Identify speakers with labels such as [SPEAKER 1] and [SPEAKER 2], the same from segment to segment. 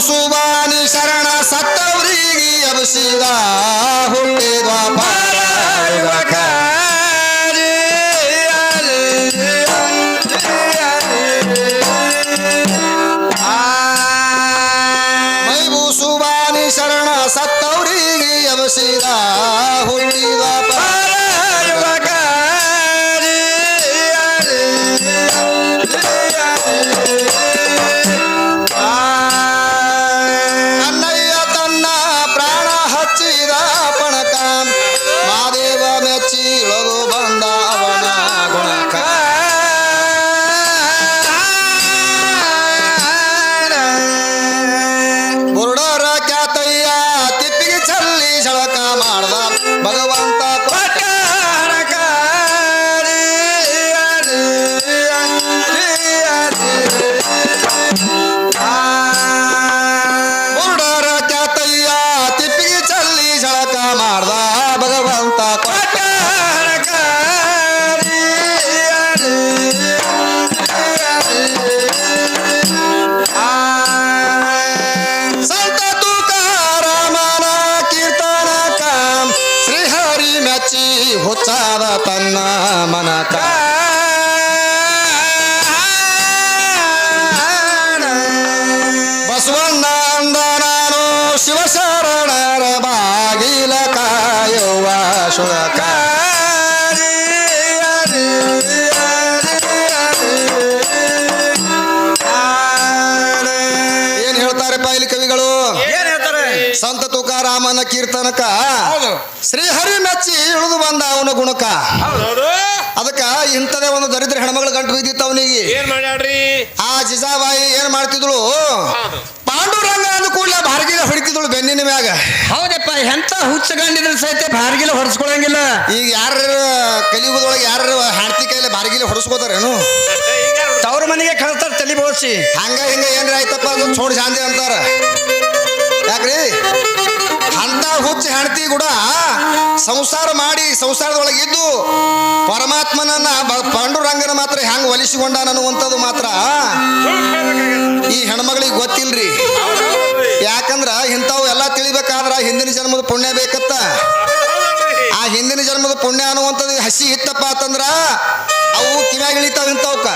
[SPEAKER 1] ಸುಬಾನಿ ಶರಣ ಸತ್ತವರಿಗೆ ಅಬಸಿದ ಹುಟ್ಟಿದ ಕೀರ್ತನಕ
[SPEAKER 2] ಹೌದು.
[SPEAKER 1] ಶ್ರೀಹರಿ ಮೆಚ್ಚಿ ಇಳಿದು ಬಂದ ಅವನ ಗುಣಕ.
[SPEAKER 2] ಹೌದು
[SPEAKER 1] ಅದಕ್ಕ ಇಂಥದೇ ಒಂದು ದರಿದ್ರ ಹೆಣ್ಮಗಳ ಗಂಟು ಬಿದ್ದಿತ್ತು ಅವನಿಗೆ. ಆ ಜಿಜಾಬಾಯಿ ಏನ್ ಮಾಡ್ತಿದ್ಳು?
[SPEAKER 2] ಹೌದು.
[SPEAKER 1] ಪಾಂಡುರಂಗ ಅಂದ ಕೂಡಲೇ ಬಾರ್ಗಿಲ ಹೊಡಿತಿದ್ಳು ಬೆನ್ನಿನ ಮ್ಯಾಗ.
[SPEAKER 3] ಹೌದಪ್ಪ ಎಂತ ಹುಚ್ಚಗಂಡಿದ್ರು ಸಹಿತ ಬಾರ್ಗಿಲ ಹೊಡ್ಸ್ಕೊಳಂಗಿಲ್ಲ.
[SPEAKER 1] ಈಗ ಯಾರ ಕಲಿಯುಗದೊಳಗೆ ಯಾರ ಹಾಡ್ತಿ ಕೈಲಿ ಬಾರ್ಗಿಲ ಹೊಡಿಸ್ಕೋತಾರೇನು?
[SPEAKER 2] ಈಗ
[SPEAKER 3] ತವ್ರ ಮನೆಗೆ ಕಳ್ತಾರ ತಲೆ ಬೋಸಿ.
[SPEAKER 1] ಹಂಗ ಹಿಂಗ ಏನ್ರ ಆಯ್ತಪ್ಪ ಅದು? ಚೋಡ್ ಶಾಂತಿ ಅಂತಾರ. ಯಾಕ್ರಿ? ಅಂತ ಹುಚ್ಚ ಹೆಂಡತಿ ಕೂಡ ಸಂಸಾರ ಮಾಡಿ ಸಂಸಾರದೊಳಗೆ ಇದ್ದು ಪರಮಾತ್ಮನನ್ನ ಪಾಂಡುರಂಗನ ಮಾತ್ರ ಹೆಂಗ್ ಒಲಿಸಿಕೊಂಡ ಅನ್ನುವಂಥದ್ದು ಮಾತ್ರ. ಈ ಹೆಣ್ಮಗಳಿಗೆ ಗೊತ್ತಿಲ್ರಿ. ಯಾಕಂದ್ರ ಇಂಥವು ಎಲ್ಲ ತಿಳಿಬೇಕಾದ್ರ ಹಿಂದಿನ ಜನ್ಮದ ಪುಣ್ಯ ಬೇಕತ್ತ. ಆ ಹಿಂದಿನ ಜನ್ಮದ ಪುಣ್ಯ ಅನ್ನುವಂಥದ್ದು ಹಸಿ ಇತ್ತಪ್ಪ ಅಂತಂದ್ರ ಅವು ಕಿವ್ಯಾಗ ಇಳಿತಾವ ಇಂಥವಕ್ಕ.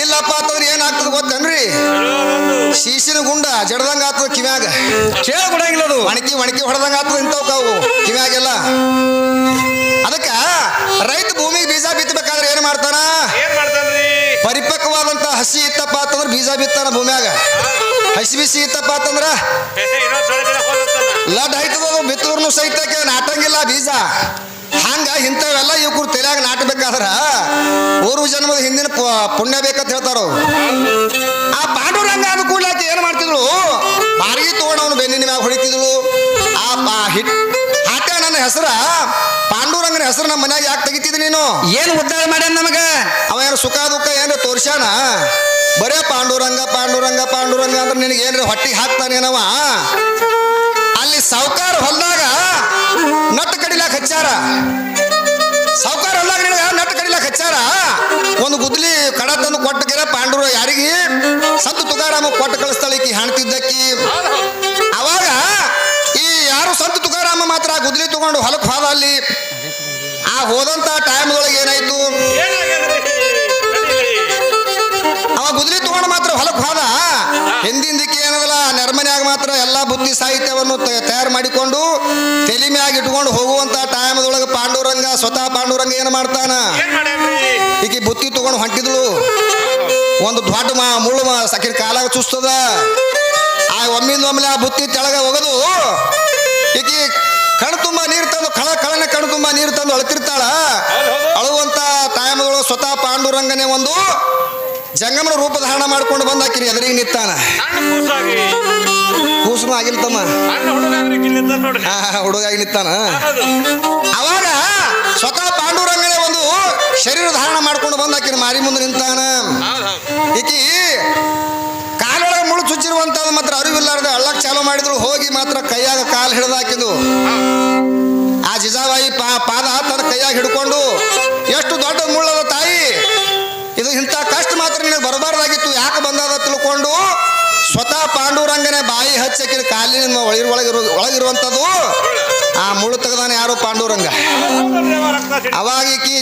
[SPEAKER 1] ಇಲ್ಲಪ್ಪ ಅಂತಂದ್ರೆ ಏನಾಗ್ತದ ಗೊತ್ತೇನ್ರಿ? ಶೀಶಿನ ಗುಂಡ ಜಡದಂಗ ಆತದ ಕಿವ್ಯಾಗ.
[SPEAKER 3] ಕೇಳ ಅದು.
[SPEAKER 1] ಒಣಕಿ ಒಣಕಿ ಹೊಡೆದಂಗ ಆತದ ಇಂಥವಕ್ಕ ಅವು ಕಿವ್ಯಾಗೆಲ್ಲ. ಅದಕ್ಕ ರೈತ ಭೂಮಿಗೆ ಬೀಜ ಬಿತ್ತಬೇಕಾದ್ರೆ ಏನ್ ಮಾಡ್ತಾನ?
[SPEAKER 2] ಏನ್ ಮಾಡ್ತಾನ್ರಿ?
[SPEAKER 1] ಪರಿಪಕ್ವವಾದಂತ ಹಸಿ ಇತ್ತಪ್ಪ ಅಂತಂದ್ರೆ ಬೀಜ ಬಿತ್ತಾನ ಭೂಮ್ಯಾಗ. ಹಸಿ ಬಿಸಿ ಇತ್ತಪ್ಪ ಅಂತಂದ್ರ ಲಡ್ ಆಯ್ತದ ಬಿತ್ತೂರ್ನು ಸಹಿತಕ್ಕೆ ನಾಟಂಗಿಲ್ಲ ಬೀಜ. ಹಂಗ ಇಂಥವೆಲ್ಲ ಇವ್ರು ತಲೆಯಾಗ ನಾಟಬೇಕಾದ್ರ ಪೂರ್ವ ಜನ್ಮದ ಹಿಂದಿನ ಪುಣ್ಯ ಬೇಕಂತ ಹೇಳ್ತಾರ. ಆ ಪಾಂಡುರಂಗ ಅದು ಕೂಡ ಏನು ಮಾಡ್ತಿದ್ಳು? ಬಾರಿ ತಗೊಂಡು ಅವನು ಬೆನ್ನಿನ ಮ್ಯಾಗ ಹೊಡಿತಿದ್ಳು. ಆ ಪಾ ಹಿಟ್ ಹಾಟ್ಯ ನನ್ನ ಹೆಸರ ಪಾಂಡುರಂಗನ ಹೆಸರು ನಮ್ಮ ಮನ್ಯಾಗ ಯಾಕೆ ತೆಗಿತಿದ್ ನೀನು?
[SPEAKER 3] ಏನು ಉದ್ದಾರ ಮಾಡ್ಯಾನ ನಮಗೆ?
[SPEAKER 1] ಅವ ಏನು ಸುಖ ದುಃಖ ಏನು ತೋರ್ಸ್ಯಾನ? ಬರೇ ಪಾಂಡುರಂಗ ಪಾಂಡುರಂಗ ಪಾಂಡುರಂಗ ಅಂದ್ರೆ ನಿನಗೆ ಏನ್ರ ಹೊಟ್ಟಿಗೆ ಹಾಕ್ತಾನೇನವ? ಅಲ್ಲಿ ಸಾವುಕಾರ ಹೊಲ್ದಾಗ ನಟ್ ಕಡಿಲಾಕ ಹಚ್ಚಾರ? ಸಾವುಕಾರ ನಿನಗ ನಟ್ ಕಡಿಲಾಕ ಹಚ್ಚಾರ? ಒಂದು ಗುದ್ಲಿ ಕಡ ತಂದು ಕೊಟ್ಟಕಿರ ಪಾಂಡುರ ಯಾರಿಗೆ? ಸಂತ ತುಕಾರಾಮ ಕೊಟ್ಟು ಕಳಿಸ್ತಾಳ ಈಕಿ ಹಾಣ್ತಿದ್ದಕ್ಕಿ. ಅವಾಗ ಈ ಯಾರು ಸಂತ ತುಕಾರಾಮ ಮಾತ್ರ ಗುದ್ಲಿ ತಗೊಂಡು ಹೊಲಕ್ಕೆ ಹೋದ ಅಲ್ಲಿ? ಆ ಹೋದಂತ ಟೈಮ್ದೊಳಗೆ ಏನಾಯ್ತು? ಬುದ್ಧಿ ಸಾಹಿತ್ಯವನ್ನು ತಯಾರು ಮಾಡಿಕೊಂಡು ತಲೆ ಮ್ಯಾಗ ಇಟ್ಕೊಂಡು ಹೋಗುವಂತ ಟೈಮದೊಳಗೆ ಪಾಂಡುರಂಗ ಸ್ವತಃ ಪಾಂಡುರಂಗ ಏನು ಮಾಡ್ತಾನ?
[SPEAKER 2] ಈಗ
[SPEAKER 1] ಈಕಿ ಬುತ್ತಿ ತಗೊಂಡು ಹೊಂಟಿದ್ಳು ಒಂದು ದೊಡ್ಡ ಮಾ ಮುಳ್ಳು ಮಾ ಸಕಿನ ಕಾಲಾಗ ಚುಸ್ತದ ಆ ಒಮ್ಮಿಂದ ಒಮ್ಮೆಲೆ ಆ ಬುತ್ತಿ ತೆಳಗ ಹೋಗದು ಈಕಿ ಕಣ್ ತುಂಬ ನೀರು ತಂದು ಕಳ ಕಳನ ಕಣ್ ತುಂಬ ನೀರು ತಂದು ಅಳತಿರ್ತಾಳ. ಅಳುವಂತ ಟೈಮದೊಳಗೆ ಸ್ವತಃ ಪಾಂಡುರಂಗನೇ ಒಂದು ಜಂಗಮನ ರೂಪ ಧಾರಣ ಮಾಡ್ಕೊಂಡು ಬಂದಾಕಿರಿ ಎದುರಿಗೆ ನಿತ್ತಾನ
[SPEAKER 2] ಸಣ್ಣ ಆಗಿಲ್ತಮ್ಮ
[SPEAKER 1] ಹುಡುಗ ಆಗಿಲ್ಲ ತಮ್ಮ
[SPEAKER 2] ಸಣ್ಣ ಹುಡುಗಾಗ್ರಿ ಇಲ್ಲಿಂದ ನೋಡ್ರಿ
[SPEAKER 1] ಆ, ಹುಡುಗಾಗಿ ನಿತ್ತಾನ
[SPEAKER 2] ಹೌದು.
[SPEAKER 1] ಅವಾಗ ಸ್ವತಃ ಪಾಂಡುರಂಗನೆ ಒಂದು ಶರೀರ ಧಾರಣ ಮಾಡ್ಕೊಂಡು ಬಂದ ಆಕಿನ ಮಾರಿ ಮುಂದೆ ನಿಂತಾನ. ಈಕಿ ಕಾಲೊಳಗೆ ಮುಳು ಚುಚ್ಚಿರುವಂತದ್ದು ಮಾತ್ರ ಅರಿವಿಲ್ಲಾರ್ದೆ ಅಳ್ಳಕ್ ಚಾಲು ಮಾಡಿದ್ರು ಹೋಗಿ ಮಾತ್ರ ಕೈಯಾಗ ಕಾಲು ಹಿಡ್ದು ಹಾಕಿದ್ದು ಆ ಜಿಜಾಬಾಯಿ ಪಾ ಪಾದ ತನ್ನ ಕೈಯಾಗ ಹಿಡ್ಕೊಂಡು ಎಷ್ಟು ದೊಡ್ಡ ಮುಳ್ಳದ ತಾಯಿ ಇದು ಇಂಥ ಕಷ್ಟ ಮಾತ್ರ ನಿನಗೆ ಬರಬಾರ್ದಾಗಿತ್ತು ಸ್ವತಃ ಪಾಂಡುರಂಗನೇ ಬಾಯಿ ಹಚ್ಚಕಿನ ಕಾಲಿನ ಒಳಗಿರು ಒಳಗಿರು ಒಳಗಿರುವಂಥದ್ದು ಆ ಮುಳು ತೆಗೆದಾನೆ ಯಾರು ಪಾಂಡುರಂಗ?
[SPEAKER 2] ರಕ್ತ
[SPEAKER 1] ಅವಾಗ ಈಕಿ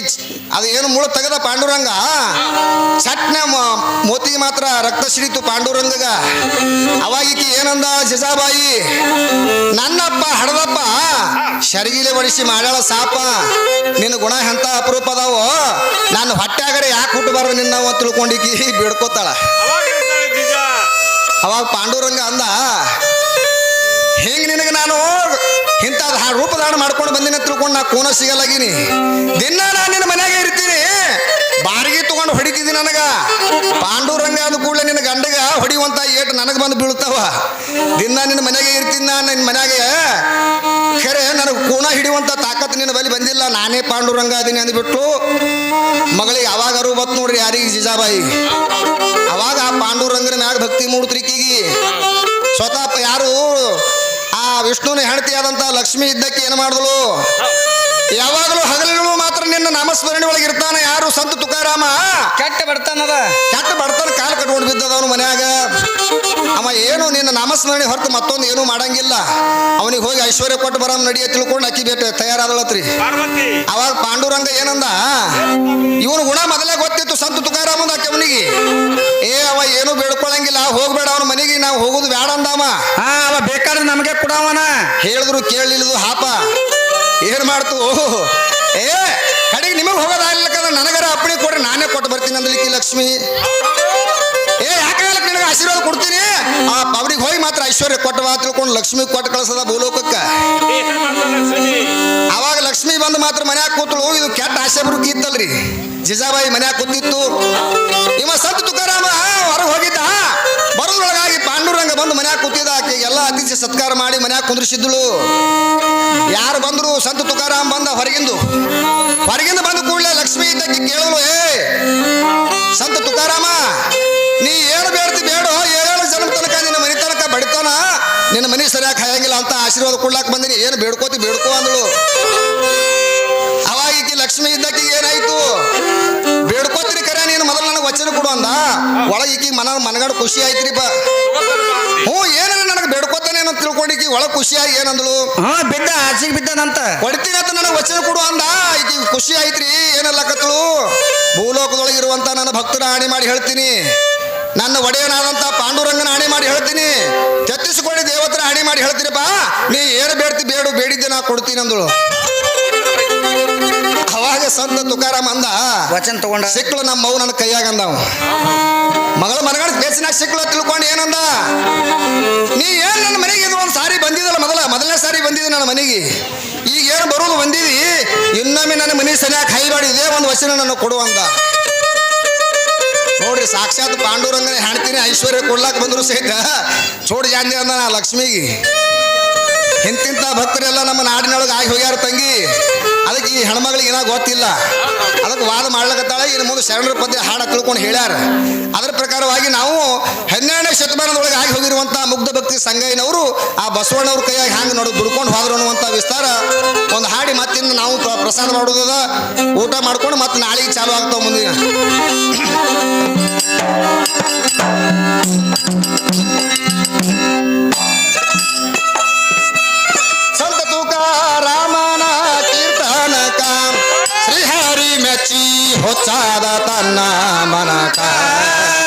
[SPEAKER 1] ಅದು ಏನು ಮುಳ್ಳು ತೆಗೆದ ಪಾಂಡುರಂಗ? ಚಟ್ನೆ ಮೋತಿ ಮಾತ್ರ ರಕ್ತ ಸಿಡಿತು ಪಾಂಡುರಂಗಗ. ಅವಾಗ ಏನಂದ ಜಿಜಾಬಾಯಿ? ನನ್ನಪ್ಪ, ಹಡದಪ್ಪ, ಶರ್ಗಿಲೆ ಬಡಿಸಿ ಮಾಡ್ಯಾಳ ಸಾಪ. ನಿನ್ನ ಗುಣ ಎಂತ ಅಪರೂಪ ಅದಾವೋ? ನಾನು ಆಗಡೆ ಯಾಕೆ ಹುಟ್ಟಬಾರ್ದು ನಿನ್ನ ತಿಳ್ಕೊಂಡಿಕಿ ಬಿಡ್ಕೋತಾಳ.
[SPEAKER 2] ಅವಾಗ
[SPEAKER 1] ಪಾಂಡುರಂಗ ಅಂದ, ಹೆಂಗ್ ನಿನಗೆ ನಾನು ಇಂಥ ರೂಪದಾನ ಮಾಡ್ಕೊಂಡು ಬಂದಿನ ತಿಳ್ಕೊಂಡು ನಾ ಕೋನ ಸಿಗಲಾಗಿನಿ. ದಿನ ನಾನು ನಿನ್ನ ಮನೆಯಾಗ ಇರ್ತೀನಿ. ಬಾರಿಗೆ ತಗೊಂಡು ಹೊಡಿತಿದ್ದಿ ನನಗ. ಪಾಂಡುರಂಗ ಅಂದ ಕೂಡಲೇ ನಿನ್ನ ಗಂಡಗ ಹೊಡಿಯುವಂತ ಏಟು ನನಗೆ ಬಂದು ಬೀಳ್ತಾವ. ದಿನ ನಿನ್ನ ಮನೆಗೆ ಇರ್ತೀನಿ ನಾನು ನಿನ್ನ ಮನ್ಯಾಗೆ ಖರೆ ನನಗೆ ಕೋಣ ಹಿಡಿಯುವಂತ ತಾಕತ್ ನಿನ್ನ ಬಳಿ ಬಂದಿಲ್ಲ. ನಾನೇ ಪಾಂಡುರಂಗ ಅದೀನಿ ಅಂದ್ಬಿಟ್ಟು ಮಗಳಿಗೆ ಯಾವಾಗಾರು ಬತ್ ನೋಡ್ರಿ ಯಾರಿಗೆ ಜಿಜಾಬಾಯಿ? ಅವಾಗ ಆ ಪಾಂಡುರಂಗನ ಮ್ಯಾಗ ಭಕ್ತಿ ಮೂಡ್ತ್ರಿಕಿಗಿ ಸ್ವತಃ ಯಾರು? ಆ ವಿಷ್ಣುನ ಹೆಂಡತಿ ಆದಂಥ ಲಕ್ಷ್ಮಿ ಇದ್ದಕ್ಕೆ ಏನು ಮಾಡಿದಳು? ನಾಮಸ್ಮರಣೆ ಒಳಗೆ ಇರ್ತಾನ ಯಾರು? ಸಂತ ತುಕಾರಾಮ.
[SPEAKER 3] ಕೆಟ್ಟ ಬರ್ತಾನದ
[SPEAKER 1] ಕೆಟ್ಟ ಬಡತನ ಕಾಲು ಕಟ್ಕೊಂಡು ಬಿದ್ದದ ಅವನು ಮನ್ಯಾಗ. ಅವ ಏನು ನಿನ್ನ ನಾಮಸ್ಮರಣೆ ಹೊರತು ಮತ್ತೊಂದು ಏನು ಮಾಡಂಗಿಲ್ಲ. ಅವನಿಗೆ ಹೋಗಿ ಐಶ್ವರ್ಯ ಕೊಟ್ಟು ಬರಾಮ್ ನಡಿಯ ತಿಳ್ಕೊಂಡು ಅಕ್ಕಿ ಬೇಟ ತಯಾರಾದಳತ್ರಿ. ಅವಾಗ ಪಾಂಡುರಂಗ ಏನಂದ? ಇವನು ಗುಣ ಮೊದಲೇ ಗೊತ್ತಿತ್ತು ಸಂತ ತುಕಾರಾಮಂದ ಆಕೆ ಅವನಿಗೆ. ಏ ಅವ ಏನು ಬೇಡ್ಕೊಳಂಗಿಲ್ಲ. ಹೋಗ್ಬೇಡ ಅವನ ಮನೆಗೆ ನಾವು ಹೋಗುದು ಬೇಡ ಅಂದಾಮ
[SPEAKER 3] ಹಾ ಅವ ಬೇಕಾದ್ರೆ ನಮಗೆ ಕೊಡವನ.
[SPEAKER 1] ಹೇಳಿದ್ರು ಕೇಳಿಲ್ಲದು ಹಾಪ. ಏನ್ ಮಾಡ್ತು? ಏ, ಕಡೆಗೆ ನಿಮಗೆ ಹೋಗೋದಾಗ್ಲಿಕ್ಕಂದ್ರೆ ನನಗರ ಅಪ್ಪಣೆ ಕೊಡ್ರಿ, ನಾನೇ ಕೊಟ್ಟು ಬರ್ತೀನಿ ಅಂದ್ಲಿಕ್ಕೆ ಲಕ್ಷ್ಮಿ. ಏ ಯಾಕಾಗಲಿಕ್ಕೆ ನಿನಗೆ ಆಶೀರ್ವಾದ ಕೊಡ್ತೀನಿ? ಆ, ಅವ್ರಿಗೆ ಹೋಗಿ ಮಾತ್ರ ಐಶ್ವರ್ಯ ಕೊಟ್ಟು ಬಾ ತಿಳ್ಕೊಂಡು ಲಕ್ಷ್ಮಿ ಕೊಟ್ಟು ಕಳ್ಸದ ಭೂಲೋಕಕ್ಕೆ. ಅವಾಗ ಲಕ್ಷ್ಮಿ ಬಂದು ಮಾತ್ರ ಮನ್ಯಾಗ ಕೂತಳು. ಇದು ಕೆಟ್ಟ ಆಸೆ ಬರುಕಿ ಇತ್ತಲ್ರಿ. ಜಿಜಾಬಾಯಿ ಮನ್ಯಾಗ ಕೂತಿತ್ತು. ಇವ ಸಂತ ತುಕಾರಾಮ ಹೊರಗೆ ಹೋಗಿದ್ದ. ಬರೋದ್ರೊಳಗಾಗಿ ಪಾಂಡುರಂಗ ಬಂದು ಮನ್ಯಾಗ ಕೂತಿದ್ದ ಆಕೆಗೆಲ್ಲ ಅತಿಥಿ ಸತ್ಕಾರ ಮಾಡಿ ಮನ್ಯಾಗ ಕುಂದ್ರಿಸಿದ್ದಳು ಯಾರು ಬಂದ್ರು ಸಂತ ತುಕಾರಾಮ್ ಬಂದ ಹೊರಗಿಂದು. ಹೊರಗಿಂದ ಬಂದ ಕೂಡಲೇ ಲಕ್ಷ್ಮಿ ಇದ್ದಕ್ಕೆ ಕೇಳಲು ಏ, ಸಂತ ತುಕಾರಾಮ, ನೀ ಏನು ಬೇಡ್ತಿ ಬೇಡೋ, ಏಳು ಜನ ತನಕ ನಿನ್ನ ಮನೆ ತನಕ ಬಡಿತಾನ, ನಿನ್ನ ಮನೆ ಸರಿಯಾಗಿ ಹಾಯಂಗಿಲ್ಲ ಅಂತ ಆಶೀರ್ವಾದ ಕೊಡ್ಲಾಕ ಬಂದಿನಿ. ಏನು ಬೇಡ್ಕೋತಿ ಬೇಡ್ಕೋ ಅಂದಳು. ಅಂದ ಒಳಗೆ ಈಕಿ ಮನ ಮನಗಡೆ ಖುಷಿ ಆಯ್ತ್ರಿಪ್ಪ ಹ್ಞೂ ಏನಾರ ನನಗೆ ಬೇಡ್ಕೋತಾನೆ ಅಂತ ತಿಳ್ಕೊಂಡಿಕಿ ಒಳಗೆ ಖುಷಿಯಾಗಿ ಏನಂದಳು
[SPEAKER 3] ಹಾ ಬಿದ್ದ ಆಚೆಗೆ ಬಿದ್ದನಂತ
[SPEAKER 1] ಕೊಡ್ತೀನಿ ಅಂತ ನನಗೆ ವಚನ ಕೊಡು ಅಂದ. ಈಕಿ ಖುಷಿ ಆಯ್ತ್ರಿ ಏನಲ್ಲಕತ್ತಳು ಭೂಲೋಕದೊಳಗಿರುವಂತ ನನ್ನ ಭಕ್ತರ ಹಾನಿ ಮಾಡಿ ಹೇಳ್ತೀನಿ. ನನ್ನ ಒಡೆಯನಾದಂತ ಪಾಂಡುರಂಗನ ಹಾನಿ ಮಾಡಿ ಹೇಳ್ತೀನಿ. ಛತ್ತೀಸ್ಗಢಿ ದೇವತರ ಹಾನಿ ಮಾಡಿ ಹೇಳ್ತೀರಪ್ಪ ನೀ ಏನು ಬೇಡ್ತಿ ಬೇಡು ಬೇಡಿದ್ದೆ ನಾ ಕೊಡ್ತೀನಿ ಅಂದಳು. ಸಂತ ತುಕಾರಾಮ್ ಅಂದ.
[SPEAKER 3] ವಚನ ತಗೊಂಡ.
[SPEAKER 1] ಸಿಕ್ಳು ನಮ್ಮ ಮಗು ನನ್ನ ಕೈಯಾಗ ಅಂದವ. ಮಗಳ ಮನಗಡ ಬೇಸಿನಾಗ ಸಿಕ್ಳು ತಿಳ್ಕೊಂಡು ಏನಂದ? ನೀ ಏನ್ ನನ್ನ ಮನೆಗೆ ಇದು ಒಂದು ಸಾರಿ ಬಂದಿದಲ್ಲ ಮೊದಲ? ಮೊದಲನೇ ಸಾರಿ ಬಂದಿದ್ದೆ ನನ್ನ ಮನೆಗೆ. ಈಗ ಏನು ಬರೋದು ಬಂದಿದಿ? ಇನ್ನೊಮ್ಮೆ ನನ್ನ ಮನೆ ಸರಿಯಾಗಿ ಕೈಬಾಡಿ ಇದೇ ಒಂದು ವಚನ ನನಗೆ ಕೊಡುವಂಗ ನೋಡ್ರಿ ಸಾಕ್ಷಾತ್ ಪಾಂಡುರಂಗನ ಹೆಣ್ತೀನಿ ಐಶ್ವರ್ಯ ಕೊಡ್ಲಾಕ ಬಂದ್ರು ಸಹಿತ ಚೋಡಿ ಜಾಂದಿ ಅಂದ ನಾ ಲಕ್ಷ್ಮಿಗೆ. ಇಂತಿಂತ ಭಕ್ತರೆಲ್ಲ ನಮ್ಮ ನಾಡಿನೊಳಗೆ ಆಗಿ ಹೋಗ್ಯಾರ ತಂಗಿ. ಅದಕ್ಕೆ ಈ ಹೆಣ್ಮಗಳಿಗೆ ಏನೋ ಗೊತ್ತಿಲ್ಲ. ಅದಕ್ಕೆ ವಾದ ಮಾಡ್ಲಕತ್ತಾಳೆ. ಇನ್ನು ಮುಂದೆ ಶರಣರ ಪದ್ಯ ಹಾಡ ತಿಳ್ಕೊಂಡು ಹೇಳ್ಯಾರ. ಅದರ ಪ್ರಕಾರವಾಗಿ ನಾವು ಹನ್ನೆರಡನೇ ಶತಮಾನದೊಳಗೆ ಆಗಿ ಹೋಗಿರುವಂಥ ಮುಗ್ಧ ಭಕ್ತಿ ಸಂಗಯ್ಯನವರು ಆ ಬಸವಣ್ಣವ್ರ ಕೈಯಾಗಿ ಹ್ಯಾಂಗ ನೋಡಿ ದುಡ್ಕೊಂಡು ಹೋದ್ರು ಅನ್ನುವಂಥ ವಿಸ್ತಾರ. ಒಂದು ಹಾಡಿ ಮತ್ತಿಂದ ನಾವು ಪ್ರ- ಪ್ರಸಾದ ಮಾಡೋದದ ಊಟ ಮಾಡ್ಕೊಂಡು ಮತ್ತೆ ನಾಳೆಗೆ ಚಾಲು ಆಗ್ತಾವ ಮುಂದಿನ. ಶ್ರೀಹರಿ ಮೆಚ್ಚಿ ಹೊಚ್ಚಾದ ತನ್ನ ಮನಕ ಬಸವಣ್ಣಂದರಾನು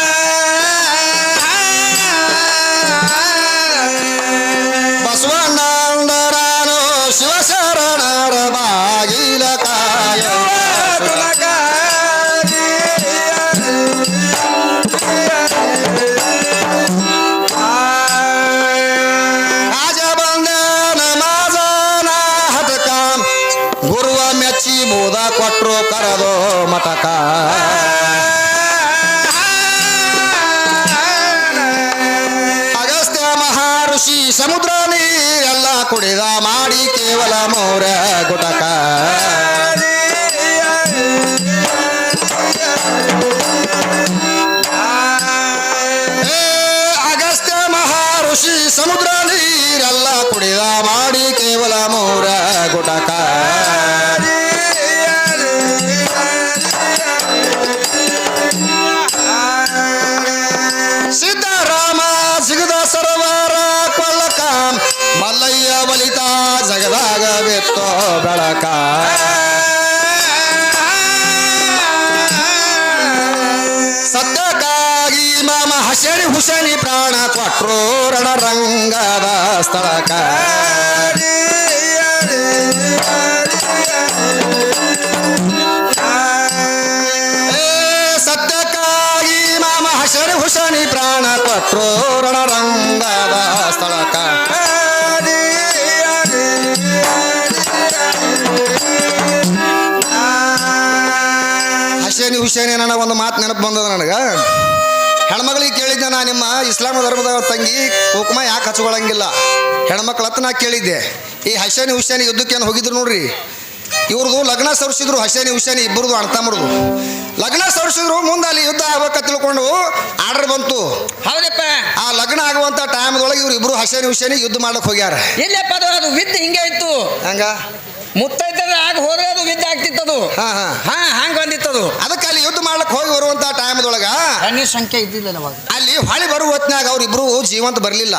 [SPEAKER 1] ಸಮುದ್ರ ನೀರೆಲ್ಲ ಕುಡಿದ ಮಾಡಿ ಕೇವಲ ಮೌರ ಗುಟಕ. ಸ್ಥಳಕ ಸತ್ಯಕ್ಕಾಗಿ ಮಾಮ ಹಸಣಿ ಹುಸಣಿ ಪ್ರಾಣ ಕೊಟ್ರು ರಣರಂಗದ ಸ್ಥಳಕ. ಸತ್ಯಕ್ಕಾಗಿ ಮಾಮ ಹಸಣಿ ಹುಸಣಿ ಪ್ರಾಣ ಕೊಟ್ರು ರಣರಂಗದ ಸ್ಥಳಕ. ಹುಸೇನಿ ನನ್ನ ಒಂದು ಮಾತು ನೆನಪು ಬಂದದ ನನಗೆ? ಹೆಣ್ಮಗಳಿಗೆ ಕೇಳಿದ್ದೆ ನಾ ನಿಮ್ಮ ಇಸ್ಲಾಂ ಧರ್ಮದ ತಂಗಿ ಕುಕುಮ ಯಾಕೆ ಹಚ್ಕೊಳ್ಳಂಗಿಲ್ಲ ಹೆಣ್ಮಕ್ಳ ಹತ್ರ ನಾ ಕೇಳಿದ್ದೆ. ಈ ಹಸೇನಿ ಹುಸೇನಿ ಯುದ್ಧಕ್ಕೆ ಏನು ಹೋಗಿದ್ರು ನೋಡ್ರಿ? ಇವ್ರದ್ದು ಲಗ್ನ ಸರಿಸಿದ್ರು ಹಸೇನಿ ಹುಸೇನಿ ಇಬ್ಬರದು ಅಣ್ತಮ್ಮರದು ಲಗ್ನ ಸರಿಸಿದ್ರು ಮುಂದೆ ಅಲ್ಲಿ ಯುದ್ಧ ಆಗ್ಬೇಕ ತಿಳ್ಕೊಂಡು ಆರ್ಡರ್ ಬಂತು.
[SPEAKER 3] ಹೌದಪ್ಪ.
[SPEAKER 1] ಆ ಲಗ್ನ ಆಗುವಂತ ಟೈಮ್ದೊಳಗೆ ಇವ್ರು ಇಬ್ರು ಹಸೇನಿ ಹುಸೇನಿ ಯುದ್ಧ ಮಾಡಕ್ ಹೋಗ್ಯಾರ.
[SPEAKER 3] ಇಲ್ಲಪ್ಪ ಅದು ವಿದ್ಯೆ ಹಿಂಗೆ ಇತ್ತು.
[SPEAKER 1] ಹಂಗ?
[SPEAKER 3] ಮುತ್ತೈತದ ಆಗ ಹೋದ್ರೆ ಅದು ವಿದ್ಯೆ ಆಗ್ತಿತ್ತದು.
[SPEAKER 1] ಹಾ ಹಾ.
[SPEAKER 3] ಹಾ ಹಂಗ ಬಂದಿತ್ತದು.
[SPEAKER 1] ಅದಕ್ಕೆ ಅಲ್ಲಿ ಯುದ್ಧ ಮಾಡ್ಲಿಕ್ಕೆ ಹೋಗಿ ಬರುವಂತ ಟೈಮ್ದೊಳಗ
[SPEAKER 3] ಹೆಣ್ಣಿನ ಸಂಖ್ಯೆ ಇದ್ದಿಲ್ಲ ಅವಾಗ.
[SPEAKER 1] ಅಲ್ಲಿ ಹೊಳಿ ಬರುವ ಹೊತ್ನ್ಯಾಗ ಅವ್ರಿಬ್ರು ಜೀವಂತ ಬರಲಿಲ್ಲ.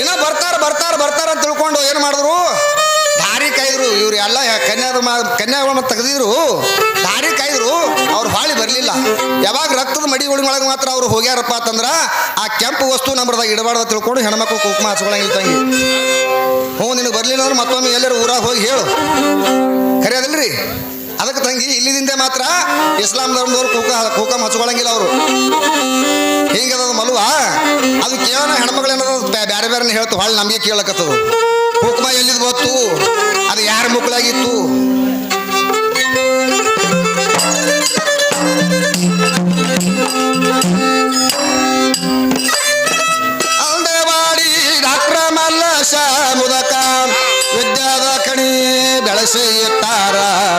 [SPEAKER 1] ಇನ್ನ ಬರ್ತಾರ ಬರ್ತಾರ ಬರ್ತಾರ ಅಂತ ತಿಳ್ಕೊಂಡು ಏನು ಮಾಡಿದ್ರು? ದಾರಿ ಕಾಯ್ದ್ರು. ಇವ್ರು ಎಲ್ಲ ಕನ್ಯಾದ ಕನ್ಯಾಗಳನ್ನ ತೆಗೆದಿದ್ರು. ದಾರಿ ಕಾಯ್ದ್ರು. ಅವ್ರು ಹಾಳಿ ಬರಲಿಲ್ಲ. ಯಾವಾಗ ರಕ್ತದ ಮಡಿ ಒಳಗೆ ಮಾತ್ರ ಅವ್ರು ಹೋಗ್ಯಾರಪ್ಪ ಅಂತಂದ್ರ ಆ ಕೆಂಪು ವಸ್ತು ನಂಬರ್ದಾಗ ಇಡಬಾರ್ದು ತಿಳ್ಕೊಂಡು ಹೆಣ್ಮಕ್ಳು ಕುಂಕುಮ ಹಚ್ಕೊಳಂಗಿಲ್ಲ ತಂಗಿ. ಹ್ಞೂ, ನಿನಗೆ ಬರಲಿಲ್ಲ ಅಂದ್ರೆ ಮತ್ತೊಮ್ಮೆ ಎಲ್ಲರೂ ಊರಾಗ ಹೋಗಿ ಹೇಳು. ಖರೆ ಅದಲ್ರಿ ಅದಕ್ಕೆ ತಂಗಿ ಇಲ್ಲಿದಿಂದ ಮಾತ್ರ ಇಸ್ಲಾಂ ಧರ್ಮದವ್ರು ಕೂಕ, ಕೂಕಂ ಹಚ್ಕೊಳಂಗಿಲ್ಲ ಅವರು. ಹಿಂಗದ ಮಲುವಾ? ಅದು ಕೇವಲ ಹೆಣ್ಮಕ್ಳು ಏನದ ಬ್ಯಾರೆ ಬೇರೆ ಹೇಳ್ತು ಹೊಳ್ಳಿ ನಮಗೆ ಕೇಳಕತ್ತದು. ಕುಕ್ಮ ಎಲ್ಲಿದ್ ಗೊತ್ತು? ಅದು ಯಾರ ಮಕ್ಕಳಾಗಿತ್ತು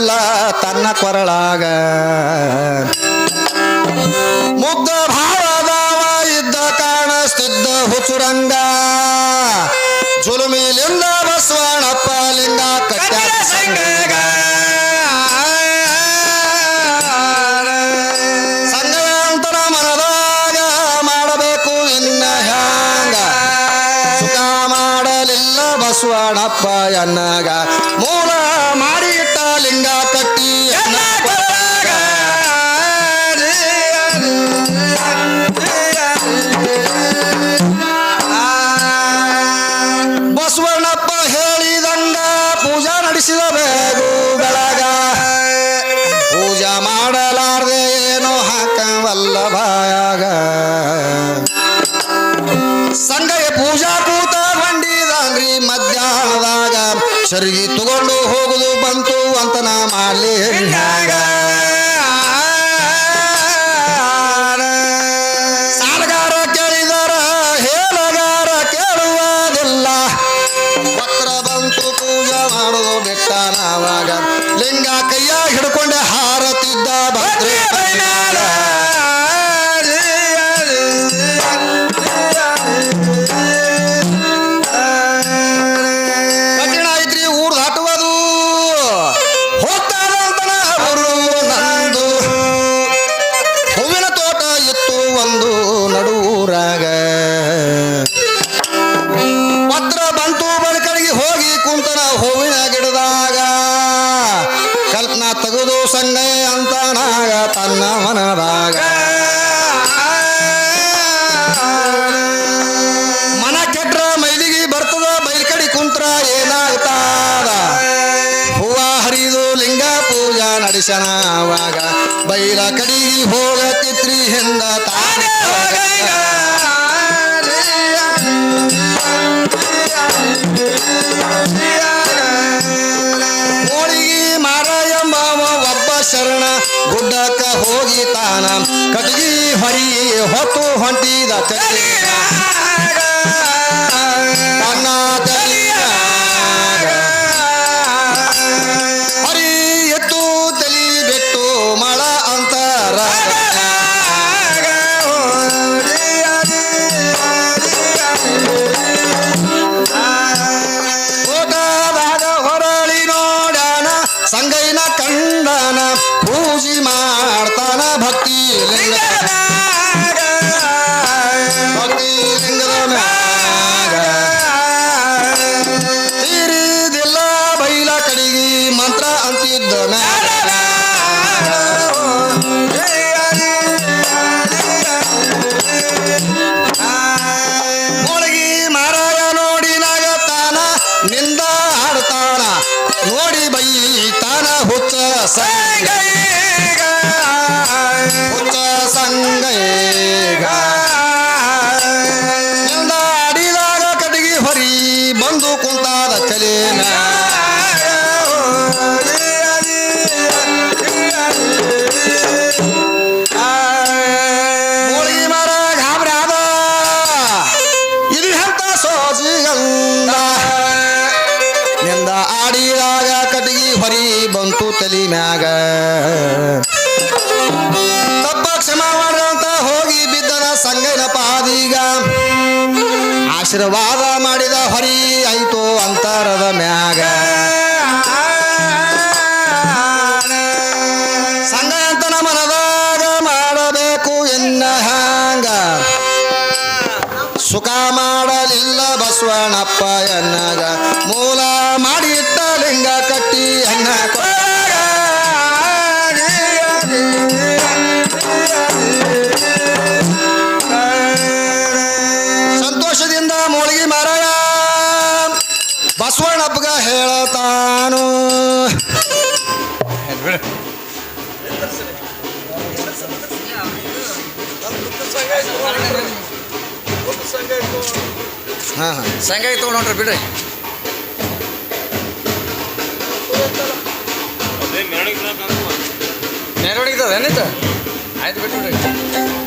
[SPEAKER 1] ಕಟ್ಟಿದ್ದಿಲ್ಲ ತನ್ನ ಕೊರಳಾಗ. ಮುಗ್ಧ ಭಾವದವ ಇದ್ದ ಕಾಣಿಸ್ತಿದ್ದ ಹುಚುರಂಗ ಜುಲುಮಿಲಿಂದ ಬಸವಣ್ಣಪ್ಪ ಲಿಂಗ ಕಟ್ಟ ಸಂಘಗ. ಸಂಘವಂತರ ಮನದಾಗ ಮಾಡಬೇಕು ಇನ್ನ ಸುಖ ಮಾಡಲಿಲ್ಲ ಬಸವಣ್ಣಪ್ಪ ಎನ್ನಾಗ. ಮೂಲ ಲಿಂಗ ಕಟ್ಟಿ ಗುಡ್ಡಕ್ಕ ಹೋಗಿತಾನ ಕಟಗಿ ಹೊರಿ ಹೊತ್ತು ಹೊಂಟಿದ. ತನ್ನ ತಲೆಯಾಗ. ನೋಡಿ ಬೈತಾನ ಹುಚ್ಚ ಸಂಗೈಗ ಹುಚ್ಚ ಮ್ಯಾಗ ತಪ್ಪ ಕ್ಷಮ ಮಾಡ್ರಂತ ಹೋಗಿ ಬಿದ್ದನ ಸಂಗನ ಪಾದೀಗ. ಆಶೀರ್ವಾದ ಮಾಡಿದ ಹೊರಿ ಆಯ್ತು ಅಂತರದ ಮ್ಯಾಗ. ಹಾ ಹಾ
[SPEAKER 3] ಸಂಘ ತಗೊಂಡ್ ಹೊಂಟ್ರಿ ಬಿಡ್ರಿ
[SPEAKER 2] ಅದೇ ಮೆರವಣಿಗೆ
[SPEAKER 3] ಮೆರವಣಿಗೆ ಏನೈತ ಆಯ್ತು ಬಿಟ್ಟು ಬಿಡ್ರಿ